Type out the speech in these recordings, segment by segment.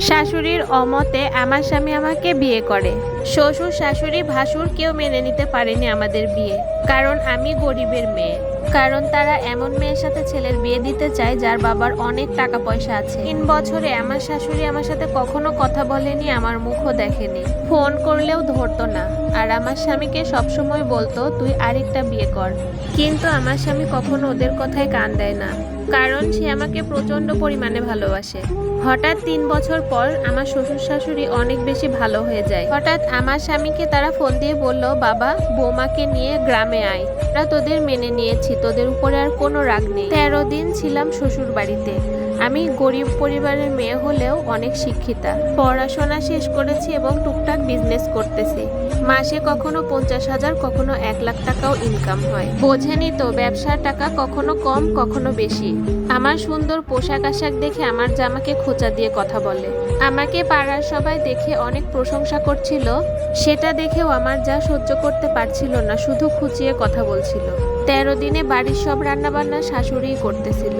শাশুড়ির অমতে আমার স্বামী আমাকে বিয়ে করে। শ্বশুর, শাশুড়ি, ভাসুর কেউ মেনে নিতে পারেনি আমাদের বিয়ে। কারণ আমি গরিবের মেয়ে। কারণ তারা এমন মেয়ের সাথে ছেলের বিয়ে দিতে চায় যার বাবার অনেক টাকা পয়সা আছে। তিন বছরে আমার শাশুড়ি আমার সাথে কখনো কথা বলেনি, আমার মুখও দেখেনি। ফোন করলেও ধরতো না। আর আমার স্বামীকে সবসময় বলতো, তুই আরেকটা বিয়ে কর। কিন্তু আমার স্বামী কখনো ওদের কথায় কান দেয় না। কারণ সে আমাকে প্রচণ্ড পরিমাণে ভালোবাসে। হঠাৎ তিন বছর পর আমার শ্বশুর শাশুড়ি অনেক বেশি ভালো হয়ে যায়। হঠাৎ আমার স্বামীকে তারা ফোন দিয়ে বলল, বাবা, বৌমাকে নিয়ে গ্রামে আয়। আমরা তোদের মেনে নিয়েছি, তোদের উপরে আর কোনো রাগ নেই। তেরো দিন ছিলাম শ্বশুর বাড়িতে আমি গরিব পরিবারের মেয়ে হলেও অনেক শিক্ষিতা। পড়াশোনা শেষ করেছি এবং টুকটাক বিজনেস করতেছি। মাসে কখনো পঞ্চাশ হাজার, কখনো এক লাখ টাকাও ইনকাম হয়। বোঝেনি তো, ব্যবসার টাকা কখনো কম, কখনো বেশি। আমার সুন্দর পোশাক আশাক দেখে আমার জামাকে খোঁচা দিয়ে কথা বলে। আমাকে পাড়ার সবাই দেখে অনেক প্রশংসা করছিল, সেটা দেখেও আমার যা সহ্য করতে পারছিল না, শুধু খুঁচিয়ে কথা বলছিল। তেরো দিনে বাড়ির সব রান্নাবান্না শাশুড়িই করতেছিল।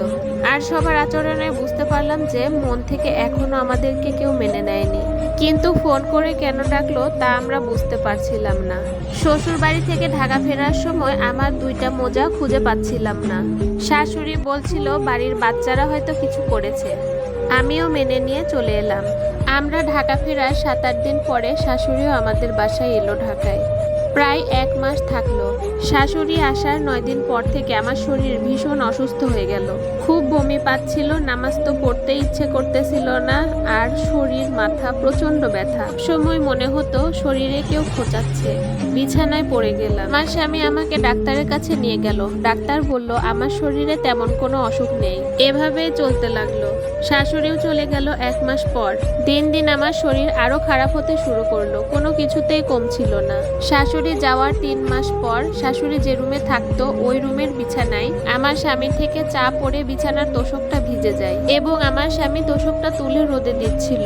আর সবার আচরণে বুঝতে পারলাম যে মন থেকে এখনও আমাদেরকে কেউ মেনে নেয়নি। কিন্তু ফোন করে কেন ডাকলো তা আমরা বুঝতে পারছিলাম না। শ্বশুর বাড়ি থেকে ঢাকা ফেরার সময় আমার দুইটা মোজা খুঁজে পাচ্ছিলাম না। শাশুড়ি বলছিল, বাড়ির বাচ্চারা হয়তো কিছু করেছে। আমিও মেনে নিয়ে চলে এলাম। আমরা ঢাকা ফেরার সাত আট দিন পরে শাশুড়িও আমাদের বাসায় এলো ঢাকায়। প্রায় এক মাস থাকল। শাশুড়ি আসার নয় দিন পর থেকে আমার শরীর ভীষণ অসুস্থ হয়ে গেল। খুব বমি পাচ্ছিল, নামাজ তো পড়তে ইচ্ছে করতেছিল না, আর শরীর, মাথা প্রচণ্ড ব্যথা। সময় মনে হতো শরীরে কেউ খোঁচাচ্ছে। বিছানায় পড়ে গেলাম। আমার স্বামী আমাকে ডাক্তারের কাছে নিয়ে গেল। ডাক্তার বলল, আমার শরীরে তেমন কোনো অসুখ নেই। এভাবেই চলতে লাগল। শাশুড়িও চলে গেল এক মাস পর। দিন দিন আমার শরীর আরও খারাপ হতে শুরু করল। কোনো কিছুতেই কমছিল না। শাশুড়ি যাওয়ার তিন মাস পর, শাশুড়ি যে রুমে থাকতো, ওই রুমের বিছানায়। আমার স্বামী থেকে চা পড়ে বিছানার তোষকটা ভিজে যায় এবং আমার স্বামী তোষকটা তুলে রোদে দিচ্ছিল।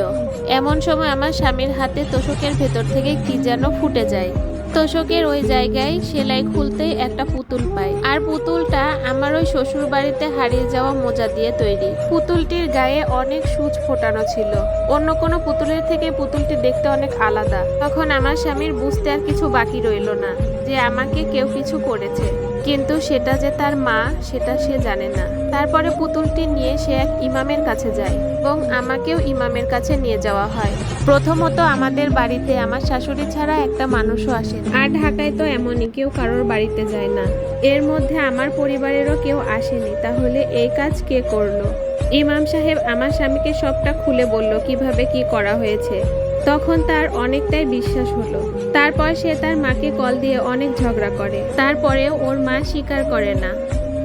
এমন সময় আমার স্বামীর হাতে তোষকের ভেতর থেকে কি যেন ফুটে যায়। তোষকের ওই জায়গায় সেলাই খুলতেই একটা পুতুল পাই আর পুতুলটা আমার ওই শ্বশুর বাড়িতে হারিয়ে যাওয়া মোজা দিয়ে তৈরি। পুতুলটির গায়ে অনেক সূচ ফোটানো ছিল। অন্য কোনো পুতুলের থেকে পুতুলটি দেখতে অনেক আলাদা। তখন আমার স্বামীর বুঝতে আর কিছু বাকি রইল না যে আমাকে কেউ কিছু করেছে। কিন্তু সেটা যে তার মা, সেটা সে জানে না। তারপরে পুতুলটি নিয়ে সে এক ইমামের কাছে যায় এবং আমাকেও ইমামের কাছে নিয়ে যাওয়া হয়। প্রথমত আমাদের বাড়িতে আমার শাশুড়ি ছাড়া একটা মানুষও আসে আর ঢাকায় তো এমনই, কেউ কারোর বাড়িতে যায় না। এর মধ্যে আমার পরিবারেরও কেউ আসেনি, তাহলে এই কাজ কে করল? ইমাম সাহেব আমার স্বামীকে সবটা খুলে বলল, কীভাবে কি করা হয়েছে? তখন তার অনেকটাই বিশ্বাস হলো। তারপর সে তার মাকে কল দিয়ে অনেক ঝগড়া করে। তারপরেও ওর মা স্বীকার করে না।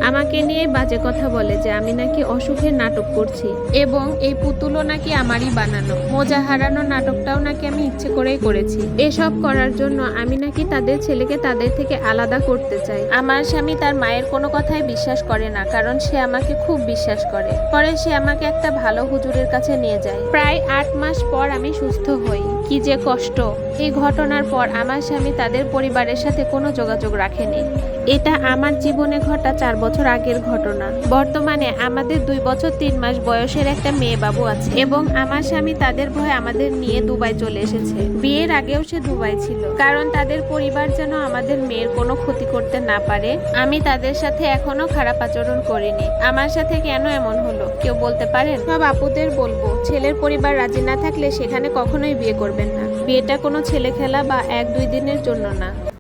আমাকে নিয়ে বাজে কথা বলে যে আমি নাকি অসুখের নাটক করছি। এবং এই পুতুলও নাকি আমারই বানানো। মোজা হারানো নাটকটাও নাকি আমি ইচ্ছে করেই করেছি। এসব করার জন্য আমি নাকি তাদের ছেলেকে তাদের থেকে আলাদা করতে চাই। আমার স্বামী তার মায়ের কোনো কথাই বিশ্বাস করে না, কারণ সে আমাকে খুব বিশ্বাস করে। পরে সে আমাকে একটা ভালো হুজুরের কাছে নিয়ে যায়। প্রায় আট মাস পর আমি সুস্থ হই। কি যে কষ্ট। এই ঘটনার পর আমার স্বামী তাদের পরিবারের সাথে কোনো যোগাযোগ রাখেনি। এটা আমার জীবনে ঘটা চার বছর আগের ঘটনা। বর্তমানে আমাদের দুই বছর তিন মাস বয়সের একটা মেয়ে বাবু আছে এবং আমার স্বামী তাদের ভয়ে আমাদের নিয়ে দুবাই চলে এসেছে। বিয়ের আগেও সে দুবাই ছিল। কারণ তাদের পরিবার যেন আমাদের মেয়ের কোনো ক্ষতি করতে না পারে, আমি তাদের সাথে এখনও খারাপ আচরণ করিনি। আমার সাথে কেন এমন হলো? কেউ বলতে পারেন? সব আপুদের বলব। ছেলের পরিবার রাজি না থাকলে সেখানে কখনোই বিয়ে করবেন না। বিয়েটা কোনো ছেলে খেলা বা এক দুই দিনের জন্য না।